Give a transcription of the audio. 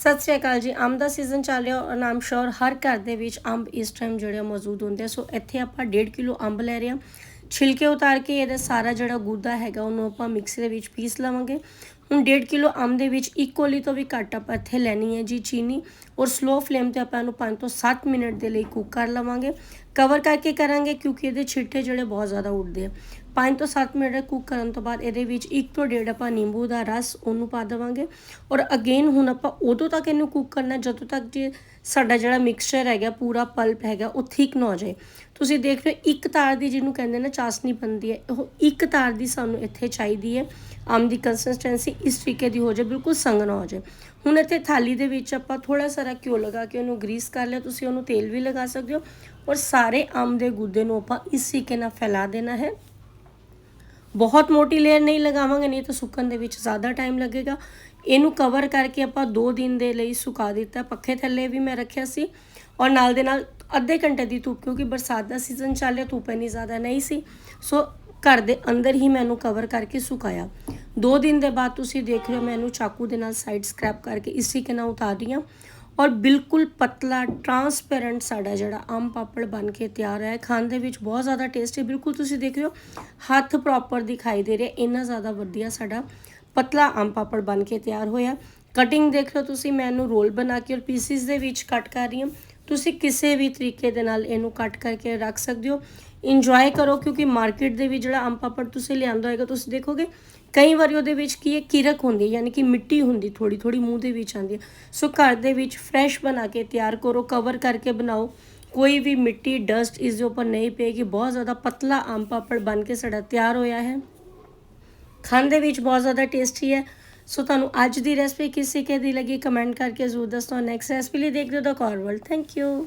ਸਤਿ ਸ਼੍ਰੀ ਅਕਾਲ ਜੀ। ਅੰਬ ਦਾ ਸੀਜ਼ਨ ਚੱਲ ਰਿਹਾ ਔਰ ਆਮ ਸ਼ੋਰ ਹਰ ਘਰ ਦੇ ਵਿੱਚ ਅੰਬ ਇਸ ਟਾਈਮ ਜਿਹੜੇ ਆ ਮੌਜੂਦ ਹੁੰਦੇ ਆ। ਸੋ ਇੱਥੇ ਆਪਾਂ 1.5 ਕਿਲੋ ਅੰਬ ਲੈ ਰਹੇ ਹਾਂ। ਛਿਲਕੇ ਉਤਾਰ ਕੇ ਇਹਦਾ ਸਾਰਾ ਜਿਹੜਾ ਗੁੱਦਾ ਹੈਗਾ, ਉਹਨੂੰ ਆਪਾਂ ਮਿਕਸੀ ਦੇ ਵਿੱਚ ਪੀਸ ਲਵਾਂਗੇ। ਹੁਣ 1.5 ਕਿਲੋ ਅੰਬ ਦੇ ਵਿੱਚ ਇੱਕ ਕੋਲੀ ਤੋਂ ਵੀ ਘੱਟ ਆਪਾਂ ਇੱਥੇ ਲੈਣੀ ਹੈ ਜੀ ਚੀਨੀ ਔਰ ਸਲੋ ਫਲੇਮ ਤੇ ਆਪਾਂ ਇਹਨੂੰ 5 ਤੋਂ 7 ਮਿੰਟ ਦੇ ਲਈ ਕੁੱਕ ਕਰ ਲਵਾਂਗੇ। ਕਵਰ ਕਰਕੇ ਕਰਾਂਗੇ ਕਿਉਂਕਿ ਇਹਦੇ ਛਿੱਟੇ ਜਿਹੜੇ ਬਹੁਤ ਜ਼ਿਆਦਾ ਉੱਡਦੇ ਆ। 5 ਤੋਂ 7 ਮਿੰਟ ਕੁੱਕ ਕਰਨ ਤੋਂ ਬਾਅਦ ਇਹਦੇ ਵਿੱਚ ਇੱਕ ਤੋਂ ਡੇਢ ਆਪਾਂ ਨਿੰਬੂ ਦਾ ਰਸ ਉਹਨੂੰ ਪਾ ਦੇਵਾਂਗੇ। ਔਰ ਅਗੇਨ ਹੁਣ ਆਪਾਂ ਉਦੋਂ ਤੱਕ ਇਹਨੂੰ ਕੁੱਕ ਕਰਨਾ, ਜਦੋਂ ਤੱਕ ਜੇ ਸਾਡਾ ਜਿਹੜਾ ਮਿਕਸਚਰ ਹੈਗਾ, ਪੂਰਾ ਪਲਪ ਹੈਗਾ, ਉਹ ਥਿਕ ਨਾ ਹੋ ਜਾਏ। ਤੁਸੀਂ ਦੇਖ ਰਹੇ ਹੋ, ਇੱਕ ਤਾਰ ਦੀ ਜਿਹਨੂੰ ਕਹਿੰਦੇ ਨੇ ਚਾਸਨੀ ਬਣਦੀ ਹੈ, ਉਹ ਇੱਕ ਤਾਰ ਦੀ ਸਾਨੂੰ ਇੱਥੇ ਚਾਹੀਦੀ ਹੈ। ਆਮ ਦੀ ਕੰਸਿਸਟੈਂਸੀ ਇਸ ਤਰੀਕੇ ਦੀ ਹੋ ਜਾਏ, ਬਿਲਕੁਲ ਸੰਘਣਾ ਨਾ ਹੋ ਜਾਏ। ਹੁਣ ਇੱਥੇ ਥਾਲੀ ਦੇ ਵਿੱਚ ਆਪਾਂ ਥੋੜਾ ਸਾਰਾ ਘਿਓ ਲਗਾ ਕੇ ਉਹਨੂੰ ਗਰੀਸ ਕਰ ਲਿਆ, ਤੁਸੀਂ ਉਹਨੂੰ ਤੇਲ ਵੀ ਲਗਾ ਸਕਦੇ ਹੋ ਔਰ ਸਾਰੇ ਆਮ ਦੇ ਗੁੱਦੇ ਨੂੰ ਆਪਾਂ ਇਸ ਤਰੀਕੇ ਨਾਲ ਫੈਲਾ ਦੇਣਾ ਹੈ। ਬਹੁਤ ਮੋਟੀ ਲੇਅਰ ਨਹੀਂ ਲਗਾਵਾਂਗੇ, ਨਹੀਂ ਤਾਂ ਸੁੱਕਣ ਦੇ ਵਿੱਚ ਜ਼ਿਆਦਾ ਟਾਈਮ ਲੱਗੇਗਾ। ਇਹਨੂੰ ਕਵਰ ਕਰਕੇ ਆਪਾਂ 2 ਦਿਨ ਦੇ ਲਈ ਸੁਕਾ ਦਿੱਤਾ। ਪੱਖੇ ਥੱਲੇ ਵੀ ਮੈਂ ਰੱਖਿਆ ਸੀ ਔਰ ਨਾਲ ਦੇ ਨਾਲ ਅੱਧੇ ਘੰਟੇ ਦੀ ਧੁੱਪ, ਕਿਉਂਕਿ ਬਰਸਾਤ ਦਾ ਸੀਜ਼ਨ ਚੱਲ ਰਿਹਾ, ਧੁੱਪ ਇੰਨੀ ਜ਼ਿਆਦਾ ਨਹੀਂ ਸੀ। ਸੋ ਘਰ ਦੇ ਅੰਦਰ ਹੀ ਮੈਨੂੰ ਕਵਰ ਕਰਕੇ ਸੁਕਾਇਆ। 2 ਦਿਨ ਦੇ ਬਾਅਦ ਤੁਸੀਂ ਦੇਖ ਰਹੇ ਹੋ ਮੈਂ ਇਹਨੂੰ ਚਾਕੂ ਦੇ ਨਾਲ ਸਾਈਡ ਸਕ੍ਰੈਪ ਕਰਕੇ ਇਸ ਤਰੀਕੇ ਨਾਲ ਉਤਾਰ ਰਹੀ ਹਾਂ। ਔਰ ਬਿਲਕੁਲ ਪਤਲਾ ਟਰਾਂਸਪੇਰੈਂਟ ਸਾਡਾ ਜਿਹੜਾ ਆਮ ਪਾਪੜ ਬਣ ਕੇ ਤਿਆਰ ਹੈ। ਖਾਣ ਦੇ ਵਿੱਚ ਬਹੁਤ ਜ਼ਿਆਦਾ ਟੇਸਟੀ ਬਿਲਕੁਲ ਤੁਸੀਂ ਦੇਖ ਰਹੇ ਹੋ, ਹੱਥ ਪ੍ਰੋਪਰ ਦਿਖਾਈ ਦੇ ਰਿਹਾ ਇੰਨਾ ਜ਼ਿਆਦਾ ਵਧੀਆ ਸਾਡਾ ਪਤਲਾ ਆਮ ਪਾਪੜ ਬਣ ਕੇ ਤਿਆਰ ਹੋਇਆ ਕਟਿੰਗ ਦੇਖ ਲਓ ਤੁਸੀਂ, ਮੈਂ ਇਹਨੂੰ ਰੋਲ ਬਣਾ ਕੇ ਔਰ ਪੀਸਿਸ ਦੇ ਵਿੱਚ ਕੱਟ ਕਰ ਰਹੀ ਹਾਂ। ਤੁਸੀਂ ਕਿਸੇ ਵੀ ਤਰੀਕੇ ਦੇ ਨਾਲ ਇਹਨੂੰ ਕੱਟ ਕਰਕੇ ਰੱਖ ਸਕਦੇ ਹੋ। ਇੰਜੋਏ ਕਰੋ ਕਿਉਂਕਿ ਮਾਰਕੀਟ ਦੇ ਵਿੱਚ ਜਿਹੜਾ ਆਮ ਪਾਪੜ ਤੁਸੀਂ ਲਿਆਂਦਾ ਹੋਏਗਾ, ਤੁਸੀਂ ਦੇਖੋਗੇ, ਕਈ ਵਾਰੀ ਉਹਦੇ ਵਿੱਚ ਕੀ ਹੈ, ਕਿਰਕ ਹੁੰਦੀ ਹੈ, ਯਾਨੀ ਕਿ ਮਿੱਟੀ ਹੁੰਦੀ ਥੋੜੀ ਥੋੜੀ ਮੂੰਹ ਦੇ ਵਿੱਚ ਆਉਂਦੀ ਹੈ। ਸੋ ਘਰ ਦੇ ਵਿੱਚ ਫਰੈਸ਼ ਬਣਾ ਕੇ ਤਿਆਰ ਕਰੋ ਕਵਰ ਕਰਕੇ ਬਣਾਓ। ਕੋਈ ਵੀ ਮਿੱਟੀ ਡਸਟ ਇਸ ਦੇ ਉੱਪਰ ਨਹੀਂ ਪਏਗੀ। ਬਹੁਤ ਜ਼ਿਆਦਾ ਪਤਲਾ ਆਮ ਪਾਪੜ ਬਣ ਕੇ ਸਾਡਾ ਤਿਆਰ ਹੋਇਆ ਹੈ। ਖਾਣ ਦੇ ਵਿੱਚ ਬਹੁਤ ਜ਼ਿਆਦਾ ਟੇਸਟੀ ਹੈ। ਸੋ ਤੁਹਾਨੂੰ ਅੱਜ ਦੀ ਰੈਸਪੀ ਕਿਸੇ ਤਰੀਕੇ ਦੀ ਲੱਗੀ ਕਮੈਂਟ ਕਰਕੇ ਜ਼ਰੂਰ ਦੱਸੋ। ਨੈਕਸਟ ਰੈਸਪੀ ਲਈ ਦੇਖਦੇ ਰਹੋ ਦਾ ਕਾਰਵਲ ਥੈਂਕ ਯੂ